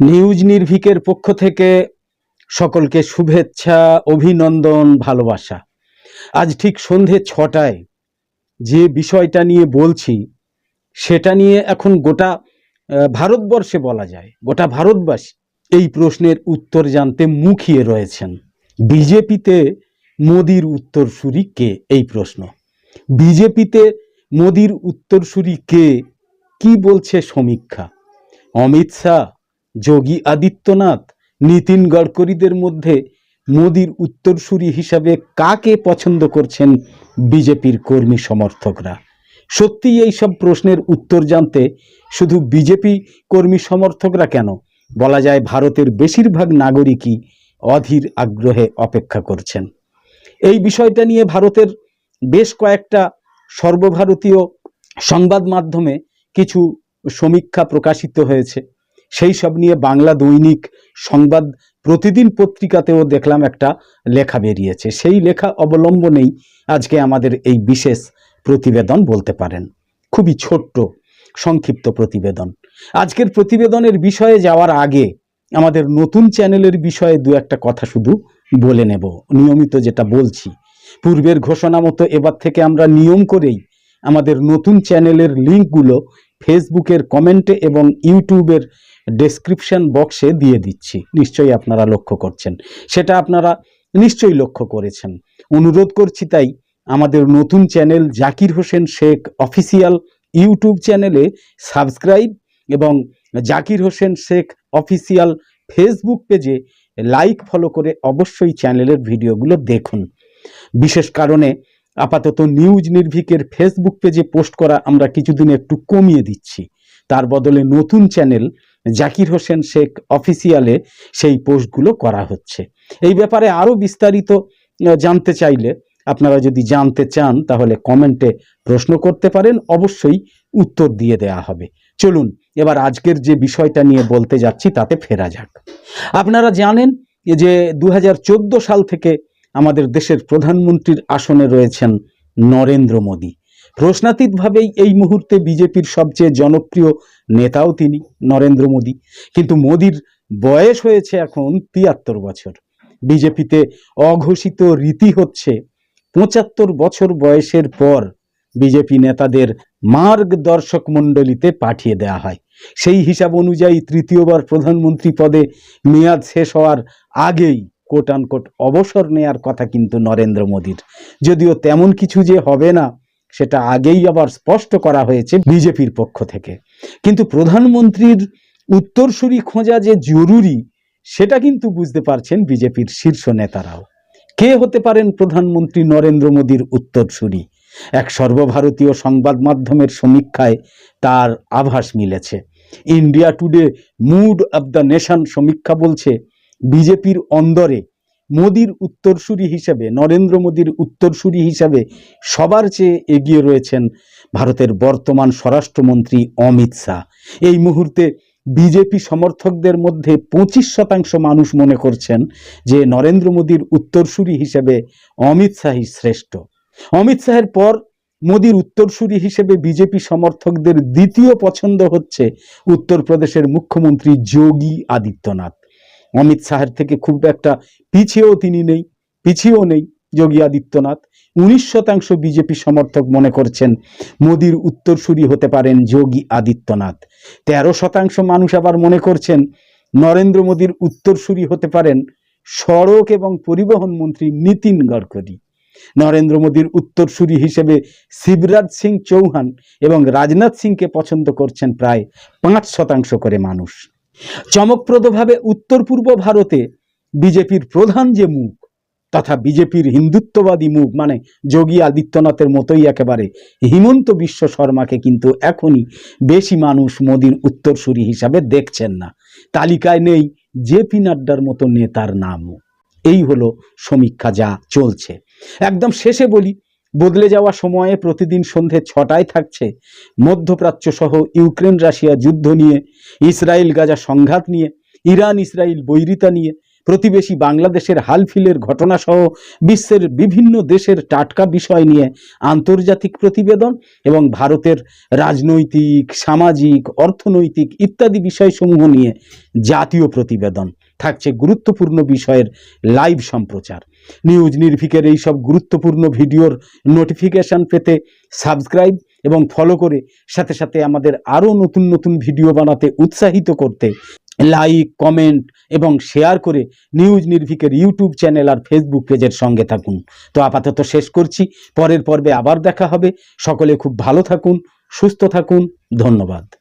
News নির্ভিকের পক্ষ থেকে সকলকে শুভেচ্ছা, অভিনন্দন, ভালোবাসা। আজ ঠিক সন্ধে ছটায় যে বিষয়টা নিয়ে বলছি, সেটা নিয়ে এখন গোটা ভারতবর্ষে বলা যায়, গোটা ভারতবাসী এই প্রশ্নের উত্তর জানতে মুখিয়ে রয়েছেন। বিজেপিতে মোদির উত্তরসূরি কে? এই প্রশ্ন। বিজেপিতে মোদির উত্তরসূরি কে? কি বলছে সমীক্ষা? অমিত শাহ যোগী আদিত্যনাথ নীতিন গডকরিদের মধ্যে মোদির উত্তরসূরি হিসাবে কাকে পছন্দ করছেন বিজেপির কর্মী সমর্থকরা? সত্যি এই সব প্রশ্নের উত্তর জানতে শুধু বিজেপি কর্মী সমর্থকরা কেন? বলা যায় ভারতের বেশিরভাগ নাগরিকই অধীর আগ্রহে অপেক্ষা করছেন। এই বিষয়টা নিয়ে ভারতের বেশ কয়েকটা সর্বভারতীয় সংবাদ মাধ্যমে কিছু সমীক্ষা প্রকাশিত হয়েছে। সেই সব নিয়ে বাংলা দৈনিক সংবাদ প্রতিদিন পত্রিকাতেও দেখলাম একটা লেখা বেরিয়েছে। সেই লেখা অবলম্বনেই আজকে আমাদের এই বিশেষ প্রতিবেদন বলতে পারেন। খুবই ছোট্ট, সংক্ষিপ্ত প্রতিবেদন। আজকের প্রতিবেদনের বিষয়ে যাওয়ার আগে আমাদের নতুন চ্যানেলের বিষয়ে দু একটা কথা শুধু বলে নেব। নিয়মিত যেটা বলছি, পূর্বের ঘোষণা মতো এবার থেকে আমরা নিয়ম করেই আমাদের নতুন চ্যানেলের লিঙ্কগুলো ফেসবুকের কমেন্টে এবং ইউটিউবের ডেসক্রিপশন বক্সে দিয়ে দিচ্ছি। নিশ্চয়ই আপনারা লক্ষ্য করছেন। সেটা আপনারা নিশ্চয়ই লক্ষ্য করেছেন। অনুরোধ করছি তাই আমাদের নতুন channel Zakir Hossain Sheikh official YouTube চ্যানেলে সাবস্ক্রাইব এবং জাকির হোসেন শেখ অফিসিয়াল ফেসবুক পেজে লাইক ফলো করে অবশ্যই চ্যানেলের ভিডিওগুলো দেখুন। বিশেষ কারণে আপাতত নিউজ নির্ভিকের ফেসবুক পেজে পোস্ট করা আমরা কিছুদিন একটু কমিয়ে দিচ্ছি। তার বদলে নতুন চ্যানেল জাকির হোসেন শেখ অফিসিয়ালে সেই পোস্টগুলো করা হচ্ছে। এই ব্যাপারে আরও বিস্তারিত জানতে চাইলে আপনারা যদি জানতে চান, তাহলে কমেন্টে প্রশ্ন করতে পারেন, অবশ্যই উত্তর দিয়ে দেয়া হবে। চলুন, এবার আজকের যে বিষয়টা নিয়ে বলতে যাচ্ছি, তাতে ফেরা যাক। আপনারা জানেন যে দু হাজার চোদ্দ সাল থেকে আমাদের দেশের প্রধানমন্ত্রীর আসনে রয়েছেন নরেন্দ্র মোদী। প্রশ্নাতীতভাবেই এই মুহূর্তে বিজেপির সবচেয়ে জনপ্রিয় নেতাও তিনি, নরেন্দ্র মোদী। কিন্তু মোদির বয়স হয়েছে এখন তিয়াত্তর বছর। বিজেপিতে অঘোষিত রীতি হচ্ছে পঁচাত্তর বছর বয়সের পর বিজেপি নেতাদের মার্গদর্শক মণ্ডলীতে পাঠিয়ে দেয়া হয়। সেই হিসাব অনুযায়ী তৃতীয়বার প্রধানমন্ত্রী পদে মেয়াদ শেষ হওয়ার আগেই কোট অবসর নেয়ার কথা কিন্তু নরেন্দ্র মোদীর। যদিও তেমন কিছু যে হবে না সেটা আগেই আবার স্পষ্ট করা হয়েছে বিজেপির পক্ষ থেকে। কিন্তু প্রধানমন্ত্রীর উত্তরসূরি খোঁজা যে জরুরি, সেটা কিন্তু বুঝতে পারছেন বিজেপির শীর্ষ নেতারাও। কে হতে পারেন প্রধানমন্ত্রী নরেন্দ্র মোদীর উত্তরসূরি? এক সর্বভারতীয় সংবাদ মাধ্যমের সমীক্ষায় তার আভাস মিলেছে। India Today mood of the nation সমীক্ষা বলছে, বিজেপির অন্দরে মোদির উত্তরসূরি হিসেবে, নরেন্দ্র মোদির উত্তরসূরি হিসাবে সবার চেয়ে এগিয়ে রয়েছেন ভারতের বর্তমান স্বরাষ্ট্রমন্ত্রী অমিত শাহ। এই মুহূর্তে বিজেপি সমর্থকদের মধ্যে পঁচিশ শতাংশ মানুষ মনে করছেন যে নরেন্দ্র মোদীর উত্তরসূরি হিসেবে অমিত শাহই শ্রেষ্ঠ। অমিত শাহের পর মোদীর উত্তরসূরি হিসেবে বিজেপি সমর্থকদের দ্বিতীয় পছন্দ হচ্ছে উত্তরপ্রদেশের মুখ্যমন্ত্রী যোগী আদিত্যনাথ। অমিত শাহের থেকে খুব একটা পিছিয়েও তিনি নেই, পিছিয়েও নেই যোগী আদিত্যনাথ। উনিশ শতাংশ বিজেপি সমর্থক মনে করছেন মোদীর উত্তরসূরি হতে পারেন যোগী আদিত্যনাথ। তেরো শতাংশ মানুষ আবার মনে করছেন নরেন্দ্র মোদীর উত্তরসূরি হতে পারেন সড়ক এবং পরিবহন মন্ত্রী নীতিন গডকরি। নরেন্দ্র মোদীর উত্তরসূরি হিসেবে শিবরাজ সিং চৌহান এবং রাজনাথ সিংকে পছন্দ করছেন প্রায় পাঁচ শতাংশ করে মানুষ। চমকপ্রদভাবে উত্তর পূর্ব ভারতে বিজেপির প্রধান যে মুখ, তথা বিজেপির হিন্দুত্ববাদী মুখ মানে যোগী আদিত্যনাথের মতোই একেবারে হিমন্ত বিশ্ব শর্মাকে কিন্তু এখনই বেশি মানুষ মোদীর উত্তরসূরি হিসাবে দেখছেন না। তালিকায় নেই জেপি নাড্ডার মতো নেতার নামও। এই হলো সমীক্ষা যা চলছে। একদম শেষে বলি বদলে যাওয়া সময়ে প্রতিদিন সন্ধে ছটায় থাকছে মধ্যপ্রাচ্য সহ ইউক্রেন রাশিয়া যুদ্ধ নিয়ে, ইসরায়েল গাজা সংঘাত নিয়ে ইরান ইসরায়েল বৈরিতা নিয়ে প্রতিবেশী বাংলাদেশের হালফিলের ঘটনাসহ বিশ্বের বিভিন্ন দেশের টাটকা বিষয় নিয়ে আন্তর্জাতিক প্রতিবেদন এবং ভারতের রাজনৈতিক, সামাজিক, অর্থনৈতিক ইত্যাদি বিষয়সমূহ নিয়ে জাতীয় প্রতিবেদন। থাকছে গুরুত্বপূর্ণ বিষয়ের লাইভ সম্প্রচার। নিউজ নির্ভিকের এই সব গুরুত্বপূর্ণ ভিডিওর নোটিফিকেশন পেতে সাবস্ক্রাইব এবং ফলো করে সাথে সাথে আমাদের আরও নতুন নতুন ভিডিও বানাতে উৎসাহিত করতে লাইক কমেন্ট এবং শেয়ার করে নিউজ নির্ভিকের ইউটিউব চ্যানেল আর ফেসবুক পেজের সঙ্গে থাকুন। তো আপাতত শেষ করছি। পরের পর্বে আবার দেখা হবে। সকলে খুব ভালো থাকুন, সুস্থ থাকুন। ধন্যবাদ।